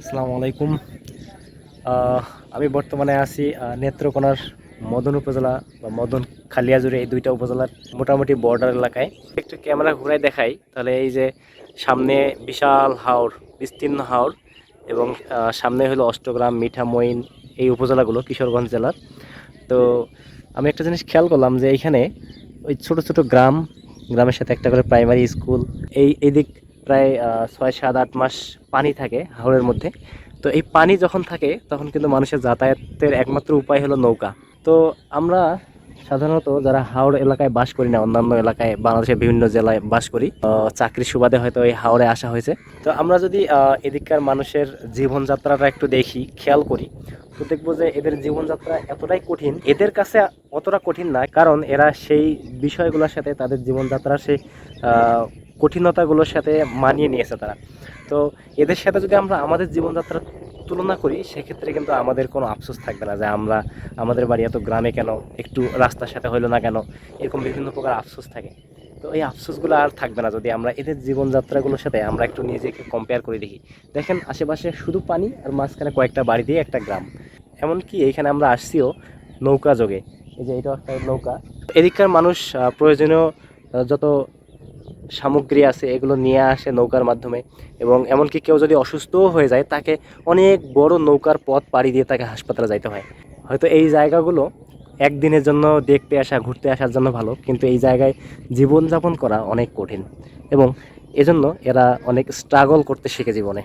আসসালামু আলাইকুম। আমি বর্তমানে আছি নেত্রকোনার মদন উপজেলা বা মদন খালিয়াজুড়ি এই দুইটা উপজেলার মোটামুটি বর্ডার এলাকায়। একটু ক্যামেরা ঘুরাই দেখাই, তাহলে এই যে সামনে বিশাল হাওর, বিস্তীর্ণ হাওর এবং সামনে হলো অষ্টগ্রাম, মিঠামইন এই উপজেলাগুলো, কিশোরগঞ্জ জেলার। তো আমি একটা জিনিস খেয়াল করলাম যে এইখানে ওই ছোট ছোট গ্রাম, গ্রামের সাথে একটা করে প্রাইমারি স্কুল এই এদিক প্রায় ছয়, সাত, আট মাস পানি থাকে হাওরের মধ্যে। তো এই পানি যখন থাকে, তখন কিন্তু মানুষের যাতায়াতের একমাত্র উপায় হলো নৌকা। তো আমরা সাধারণত যারা হাওড় এলাকায় বাস করি না, অন্যান্য এলাকায়, বাংলাদেশের বিভিন্ন জেলায় বাস করি চাকরির সুবাদে হয়তো এই হাওড়ে আসা হয়েছে। তো আমরা যদি এদিককার মানুষের জীবনযাত্রাটা একটু দেখি, খেয়াল করি, তো দেখব যে এদের জীবনযাত্রা এতটাই কঠিন। এদের কাছে অতটা কঠিন না, কারণ এরা সেই বিষয়গুলোর সাথে তাদের জীবনযাত্রার সেই কঠিনতাগুলোর সাথে মানিয়ে নিয়েছে তারা। তো এদের সাথে যদি আমরা আমাদের জীবনযাত্রা তুলনা করি, সেক্ষেত্রে কিন্তু আমাদের কোনো আফসোস থাকবে না যে আমরা আমাদের বাড়ি এত গ্রামে কেন, একটু রাস্তার সাথে হইল না কেন, এরকম বিভিন্ন প্রকার আফসোস থাকে। তো এই আফসোসগুলো আর থাকবে না যদি আমরা এদের জীবনযাত্রাগুলোর সাথে আমরা একটু নিজেকে কম্পেয়ার করে দেখি। দেখেন, আশেপাশে শুধু পানি আর মাঝখানে কয়েকটা বাড়ি দিয়ে একটা গ্রাম। এমনকি এইখানে আমরা আসছিও নৌকা যোগে। এই যে এটা একটা নৌকা। এদিককার মানুষ প্রয়োজনীয় যত সামগ্রী আছে, এগুলো নিয়ে আসে নৌকার মাধ্যমে। এবং এমনকি কেউ যদি অসুস্থও হয়ে যায়, তাকে অনেক বড় নৌকার পথ পাড়ি দিয়ে তাকে হাসপাতালে যাইতে হয়। হয়তো এই জায়গাগুলো একদিনের জন্য দেখতে আসা, ঘুরতে আসার জন্য ভালো, কিন্তু এই জায়গায় জীবনযাপন করা অনেক কঠিন। এবং এজন্য এরা অনেক স্ট্রাগল করতে শিখে জীবনে।